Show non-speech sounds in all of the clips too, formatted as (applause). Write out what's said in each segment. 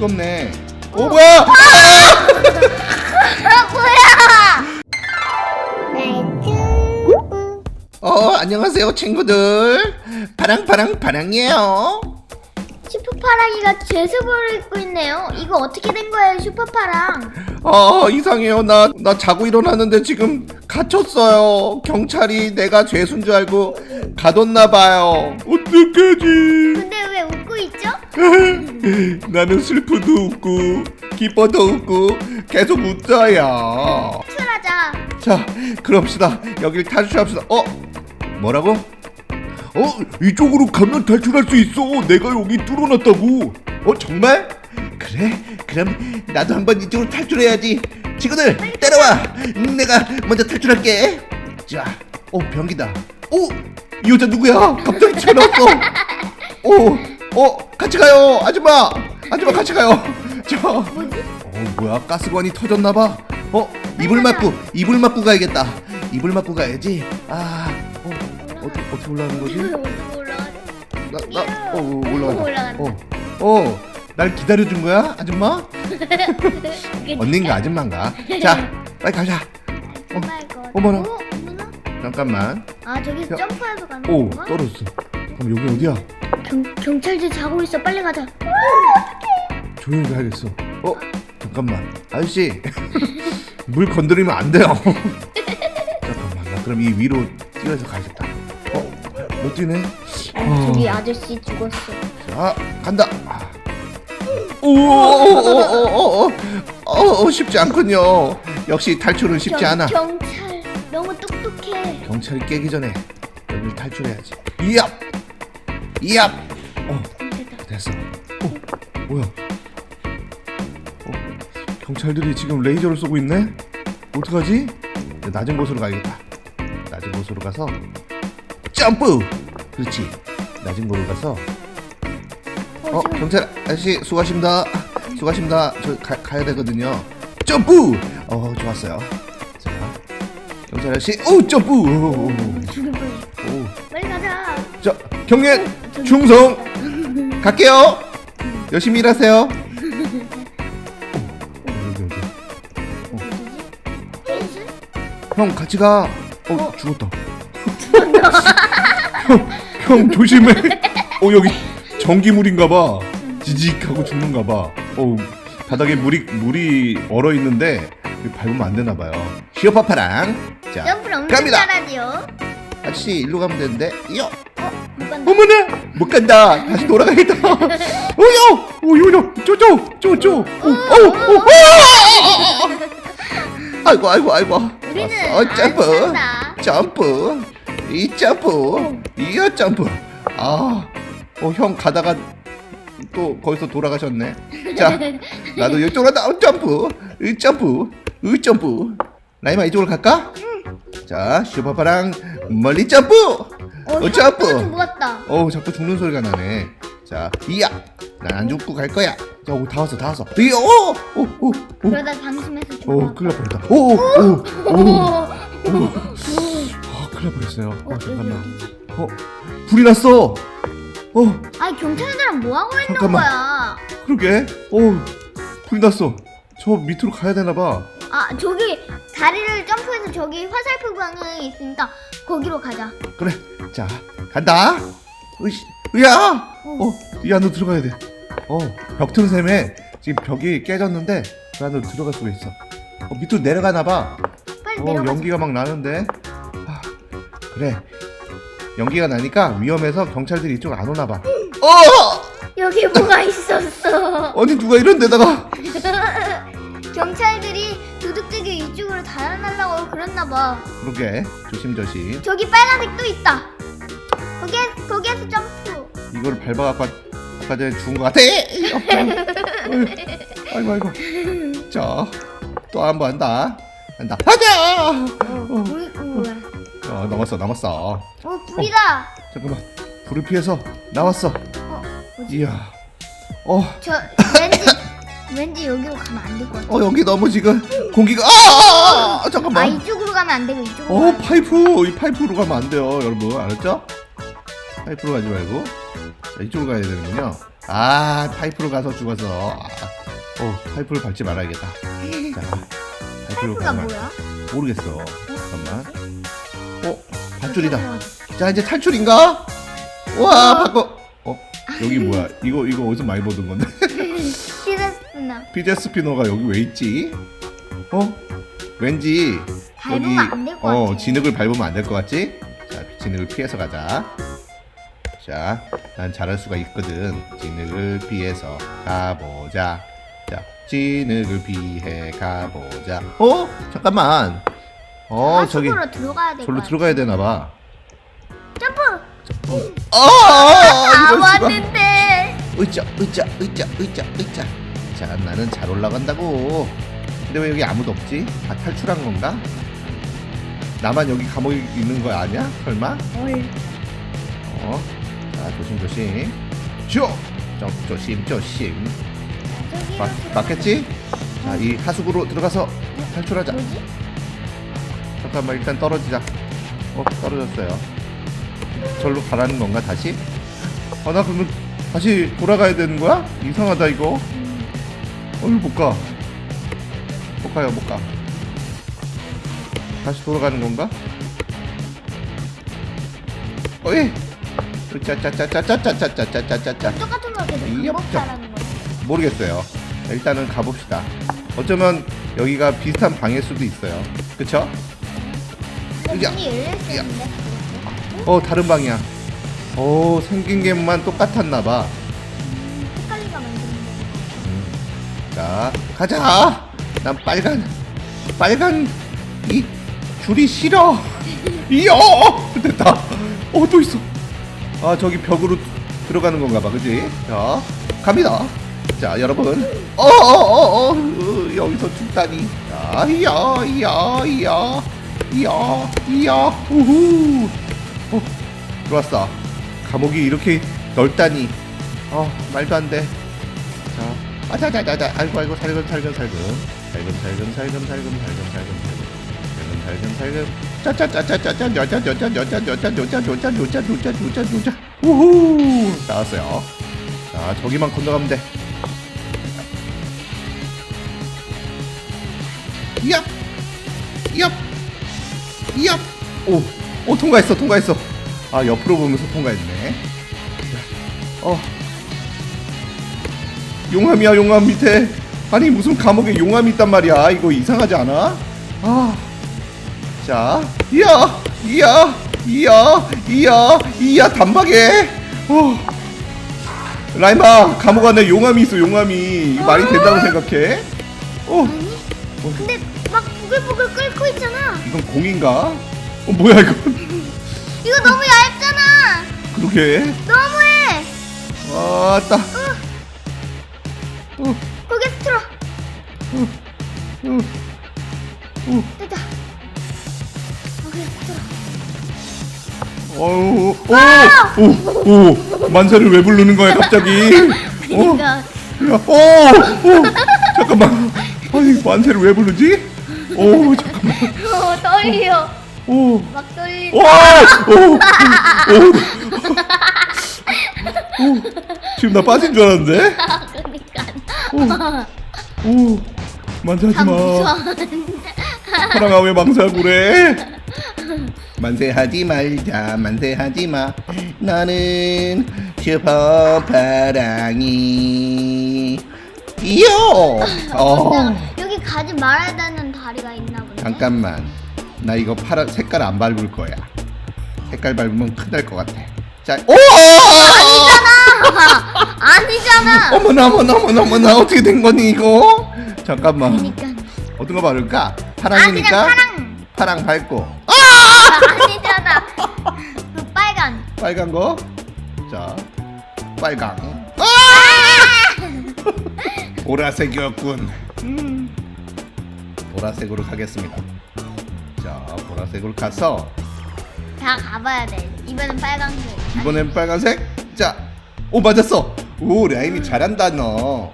두껍네. 오 뭐야? 아 뭐야? 나이트. 어 안녕하세요 친구들. 파랑 파랑 파랑이에요. 슈퍼파랑이가 제습을 입고 있네요. 이거 어떻게 된 거예요, 슈퍼파랑? 아 이상해요. 나 나 자고 일어났는데 지금 갇혔어요. 경찰이 내가 죄수인 줄 알고 가뒀나 봐요. 어떡하지? 근데 왜 웃고 있죠? (laughs) (laughs) 나는 슬프도 웃고 기뻐도 웃고 계속 웃어요. 출하자. 자, 그럽시다. 여길 탈출합시다. 어? 뭐라고? 어, 이쪽으로 가면 탈출할 수 있어. 내가 여기 뚫어놨다고. 어, 정말? 그래? 그럼 나도 한번 이쪽으로 탈출해야지. 친구들, 따라와. 내가 먼저 탈출할게. 자, 어, 변기다. 어, 이 여자 누구야? 갑자기 튀어나왔어. (laughs) 어, 어, 같이 가요. 아줌마. 아줌마 같이 가요. (laughs) 자, 뭐지? 어 뭐야 가스관이 터졌나봐 어 이불 맞고 이불 맞고 가야겠다 이불 맞고 가야지 아 어 어떻게 어떻게 올라가는 거지 어디로 올라가지? 나나어 올라간다 올라간다. 어어날 기다려준 거야 아줌마 (laughs) 언닌가 아줌마인가 자 빨리 가자 어, 어머나. 어, 어머나. 잠깐만 아 저기서 야. 점프해서 가는 오 건가? 떨어졌어 그럼 여기 어디야? 경, 경찰들 자고 있어. 빨리 가자. 조용히 가야겠어. 어? 잠깐만. 아저씨. (laughs) 물 건드리면 안 돼요. (laughs) 잠깐만. 나 그럼 이 위로 뛰어서 가야겠다. 어 못 뛰네? 저기 아저씨 죽었어. 자 간다. 오오오오오오 어, 쉽지 않군요. 역시 탈출은 쉽지 경- 않아. 경찰. 너무 똑똑해. 경찰이 깨기 전에 여기를 탈출해야지. 이압 이압 어. 됐어. 어, 뭐야? 어, 경찰들이 지금 레이저를 쏘고 있네? 어떡하지? 낮은 곳으로 가야겠다. 낮은 곳으로 가서 점프! 그렇지. 낮은 곳으로 가서 어, 어, 경찰 아저씨 수고하십니다. 수고하십니다. 저 가, 가야 되거든요. 점프! 어, 좋았어요. 자, 경찰 아저씨, 오, 점프! 오, 오, 죽을 뻔. 오. 빨리 가자. 자, 경례 충성! 갈게요. 열심히 일하세요. 형 같이 가. 어, 죽었다. (laughs) 형, 형 조심해. 어 여기 전기물인가 봐. 지직하고 죽는가 봐. 어 바닥에 물이 물이 얼어 있는데 밟으면 안 되나 봐요. 슈퍼파랑. 자, 점프를 엄청 갑니다. 잘하지요. 아저씨 일로 가면 되는데. 요. 어머나 못 간다. 다시 돌아가겠다. 오요, 오요요, 쪼쪼, 쪼쪼. 오, 오, 오, 오. 아이고, 아이고, 아이고. 우리는. 안 점프, 산다. 점프, 이 점프, 이어 점프. 아, 어, 형 가다가 또 거기서 돌아가셨네. 자, 나도 이쪽으로 나 점프, 이 점프, 이 점프. 라이마 이쪽으로 갈까? 자, 슈퍼파랑 멀리 점프. 어, 어, 점프. 좀 모았다. 어우 자꾸 죽는 소리가 나네. 자, 이야. 난 안 죽고 갈 거야. 자, 오, 다 왔어, 다 왔어. 이, 오, 오, 오, 오, 그러다 방심해서 죽어. 오, 큰일 날 뻔했다. 오, 오, 오, 오, 오. 오. 아, 큰일 날 뻔했어요. 어, 어, 여기 잠깐만. 어, 불이 났어. 어, 아니 경찰들은 뭐 하고 있는 잠깐만. 거야? 그러게. 어, 불이 났어. 저 밑으로 가야 되나 봐. 아 저기 다리를 점프해서 저기 화살표 방향이 있으니까 거기로 가자. 그래. 자, 간다. 으이씨, 으야. 어, 이 안으로 들어가야 돼. 어, 벽튼 셈에 지금 벽이 깨졌는데 그 안으로 들어갈 수가 있어. 어, 밑으로 내려가나 봐. 빨리 어, 내려가자. 연기가 막 나는데. 아, 그래. 연기가 나니까 위험해서 경찰들이 이쪽 안 오나 봐. 어! 여기 뭐가 있었어. (laughs) 아니 누가 이런 데다가 (laughs) 경찰들이 도둑들이 이쪽으로 달아나려고 그랬나 봐. 그러게 조심조심 저기 빨간색 또 있다. 거기에 거기에서 점프. 이거를 밟아갖고 아까 전에 죽은 것 같아. (laughs) 아이고 아이고. 자, 또 한 번 한다. 한다. 하자. 어, 불, 어, 어, 넘었어, 넘었어. 어 불이다. 잠깐만. 불을 피해서 나왔어. 어, 뭐지? 이야. 어, 저 왠지 왠지 여기로 가면 안 될 것 같아. 어 여기 너무 지금 공기가 아, 아, 아아 잠깐만. 이쪽으로 가면 안 되고 이쪽으로. 어 돼. 파이프 이 파이프로 가면 안 돼요, 여러분 알았죠? 파이프로 가지 말고 자, 이쪽으로 가야 되는군요. 아 파이프로 가서 죽어서. 아, 어 파이프를 밟지 말아야겠다. 자 파이프로 파이프가 가면 뭐야? 모르겠어. 잠깐만. 어 밧줄이다. 자 이제 탈출인가? 와 바꿔. 어 여기 뭐야? (laughs) 이거 이거 어디서 많이 보던 건데? (laughs) 피제 스피너가 여기 왜 있지? 어? 왠지 밟으면 안될것 어 같아. 진흙을 밟으면 안 될 것 같지? 자 진흙을 피해서 가자 자, 난 잘할 수가 있거든. 진흙을 피해서 가보자. 자, 진흙을 피해 가보자. 어? 잠깐만. 어, 저기 하수구로 들어가야 될 절로 것 같아. 들어가야 되나 봐. 점프. 아, 아, 아 이럴 수가. 왔는데. 으쌰, 으쌰, 으쌰, 으쌰, 으쌰. 자, 나는 잘 올라간다고. 근데 왜 여기 아무도 없지? 다 탈출한 건가? 나만 여기 감옥에 있는 거 아니야? 설마? 헐. 어? 자, 조심조심. 조! 조, 조심, 조심. 저기로 맞. 맞겠지? 자, 이 하수구로 들어가서 탈출하자. 뭐지? 잠깐만, 일단 떨어지자. 어, 떨어졌어요. 절로 가라는 건가, 다시? 아, 나 그러면 다시 돌아가야 되는 거야? 이상하다, 이거. 음, 어이, 못 가. 못 가요, 못 가. 다시 돌아가는 건가? 어이! 짜짜짜짜짜짜짜짜짜짜짜. 똑같은 거 계속 반복하라는 거지. 모르겠어요. 일단은 가봅시다. 어쩌면 여기가 비슷한 방일 수도 있어요. 그쵸? 야. 문이 열릴 수 야. 있는데. 어, 다른 방이야. 오, 생긴 게만 똑같았나봐. 음, 헷갈리가 만드는 자, 가자! 난 빨간, 빨간, 이 줄이 싫어! 이야! 됐다! 어, 또 있어! 아 저기 벽으로 들어가는 건가 봐. 그지? 자 갑니다. 자 여러분. 어어어어. 어, 어, 어, 어. 여기서 죽다니 자 이야 이야 이야. 이야 이야. 우후. 어, 들어왔어. 감옥이 이렇게 넓다니. 어 말도 안돼. 자 아자자자자. 아이고 아이고 살금 살금 살금 살금, 살금, 살금, 살금, 살금, 살금, 살금. 짜짜짜짜짜짜 여자 여자 여자 여자 여자 여자 여자 여자 여자 여자 우후 나왔어요. 자 저기만 건너가면 돼. 얍, 얍, 얍. 오, 오 통과했어 통과했어. 아 옆으로 보면서 통과했네. 어. 용암이야 용암 밑에 아니 무슨 감옥에 용암이 있단 말이야 이거 이상하지 않아? 아, 자, 이야, 이야, 이야, 이야, 이야 단박에. 어. 라임아 감옥 안에 용암이 있어 용암이 이거 말이 된다고 생각해? 어, 아니? 근데 막 부글부글 끓고 있잖아. 이건 공인가? 어 뭐야 이거? (laughs) 이거 너무 얇잖아. 그러게. 너무해. 왔다. 어, 거기에 틀어. 어, 어, 어. 어. 어우, 오, 오, 오, 만세를 왜 부르는 거야 갑자기? (laughs) 어, 그러니까 야, 오, 오, 잠깐만. 아니 만세를 왜 부르지? 오, 잠깐만. 어, 떨려. 오, 막 떨리. 오, 오, 오, 오, 지금 나 빠진 줄 알았는데? 그러니까. 오, 오, 만세하지 참 마. 사랑아 왜 망사하고 그래? 만세하지 말자 만세하지 마. 나는 슈퍼 파랑이. 이요! 어. 여기 가지 말아야 되는 다리가 있나 보네. 잠깐만. 나 이거 파란 색깔 안 밟을 거야. 색깔 밟으면 큰일 날 것 같아. 자 오! (laughs) 아니잖아. 어머나 어머나 어머나 어머나. 어떻게 된 거니 이거? 잠깐만. 그러니까. 어떤 거 바를까? 아 그냥 파랑이니까? 파랑. 파랑 밟고. 아, 아니잖아. 그 빨간. 빨간 거. 자, 빨강. 아! (laughs) 보라색이었군. 음. 보라색으로 가겠습니다. 자, 보라색으로 가서 다 가봐야 돼. 이번엔 빨간색. 이번엔 빨간색. 자, 오 맞았어. 오 라임이 잘한다 너.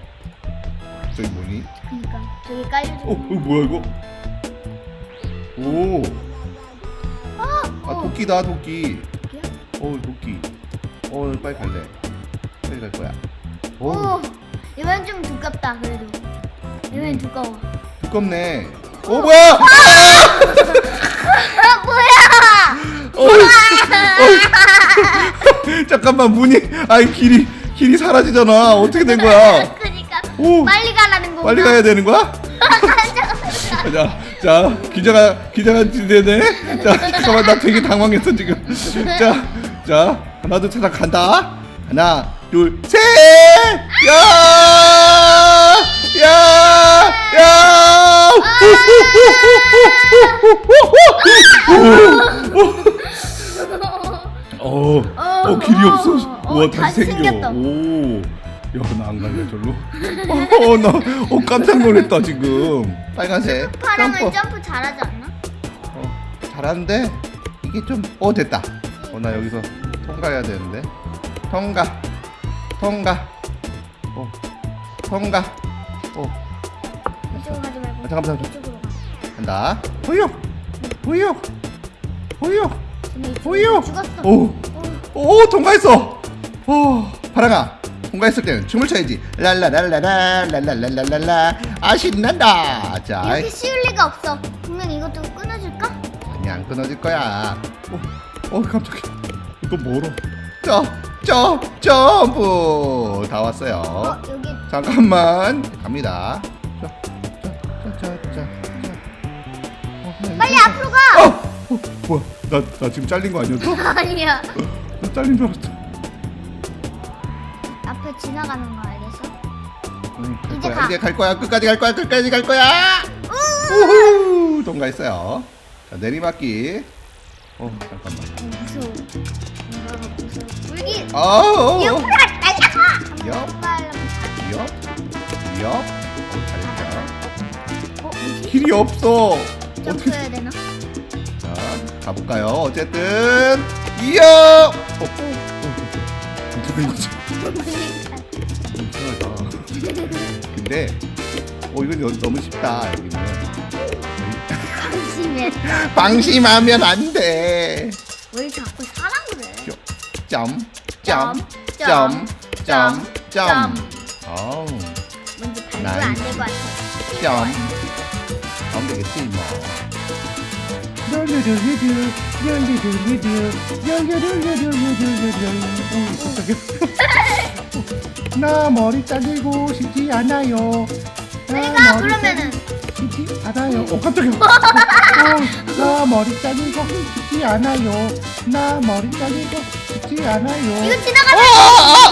저기 뭐니? 그러니까 저기 깔려져. 어, 어 뭐야 이거? 오, 어, 아 어. 도끼다 도끼. 도끼야? 어 도끼. 어 빨리 갈래. 빨리 갈 거야. 오, 오, 이번엔 좀 두껍다 그래도. 이번엔 두꺼워. 두껍네. 오 뭐야? (laughs) 아 뭐야? 어, 어, (laughs) 잠깐만 문이 아이 길이 길이 사라지잖아. 어떻게 된 거야? (laughs) 그러니까 오. 빨리 가라는 건가? 빨리 가야 되는 거야? 자, 자, 기자가 기자가 되네. 자, 잠깐만 나 되게 당황했어 지금. 자, 자, 하나 둘 셋 간다. 하나, 둘, 셋! 야! 야! 야! 어, 어, 길이 없어. 어, 우와, 다시 생겨. 오, 야, 나 안 갈래 절로. (laughs) 어, 나, 어, 깜짝 놀랐다 지금. 빨간색. 파랑은 점프. 점프 잘하지 않나? 어, 잘하는데 이게 좀, 어, 됐다. 어, 나 여기서 통과해야 되는데. 통과, 통과, 어, 통과, 어. 이쪽으로 가지 말고 아, 잠깐만, 잠깐만. 이쪽으로 가. 간다. 호유, 호유, 호유, 근데 이쪽으로. 죽었어. 오. 오. 오 통과했어. 오 파랑아 통과했을 때는 춤을 춰야지. 랄라랄라라 랄랄랄랄랄라 아 신난다. 자 이렇게 쉬울 리가 없어. 분명 이것도 끊어줄까? 아니 안 끊어질 거야. 어, 어 깜짝이야. 이거 멀어. 저, 저, 점프 다 왔어요. 어 여기 잠깐만 갑니다. 자, 자, 자, 자, 자. 어, 나 빨리 앞으로 가. 어, 어, 뭐야? 나, 나 지금 잘린 거 아니었어? (laughs) 아니야. 나 잘린 줄 알았어. 앞에 지나가는 거 알겠어? 응, 갈 이제 거야. 가. 이제 갈 거야. 끝까지 갈 거야. 끝까지 갈 거야. 우후! 통과했어요. 자, 내리막기. 어, 잠깐만. 어, 무서워. 무서워. 불기. 어, 옆으로 날려가. 옆. 옆, 옆. 어, 잘했죠. 어 뭐지? 길이 없어. 어떻게? 점프해야 되나? 자, 가볼까요? 어쨌든 이어. 어, 근데, 어, 이건 너- 너무 쉽다. 여기는. 방심해. (laughs) 방심하면 안 돼. 왜 자꾸 사람 그래? 점, 점, 점, 점, 점, 점. 점. 어우, 뭔지 발표 안될 것 같아. 점. 하면 되겠지 뭐. 나 머리 잘리고 싶지 않아요. 우리가 그러면은 싶지 않아요. 어 깜짝이야. (laughs) 어, 나 머리 잘리고 싶지 않아요. 나 머리 잘리고 싶지 않아요. 이거 지나가면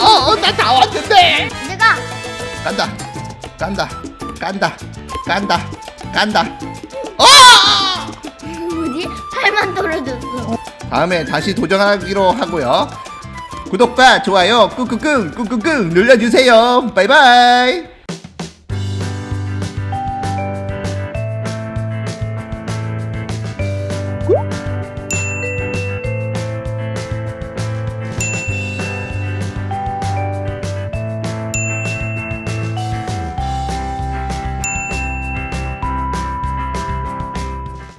어어어 나 다 왔는데. 내가 간다, 간다, 간다, 간다, 간다. 뭐지? 팔만 떨어졌어. 다음에 다시 도전하기로 하고요. 구독과 좋아요 꾹꾹꾹 꾹꾹꾹 눌러주세요. 바이바이.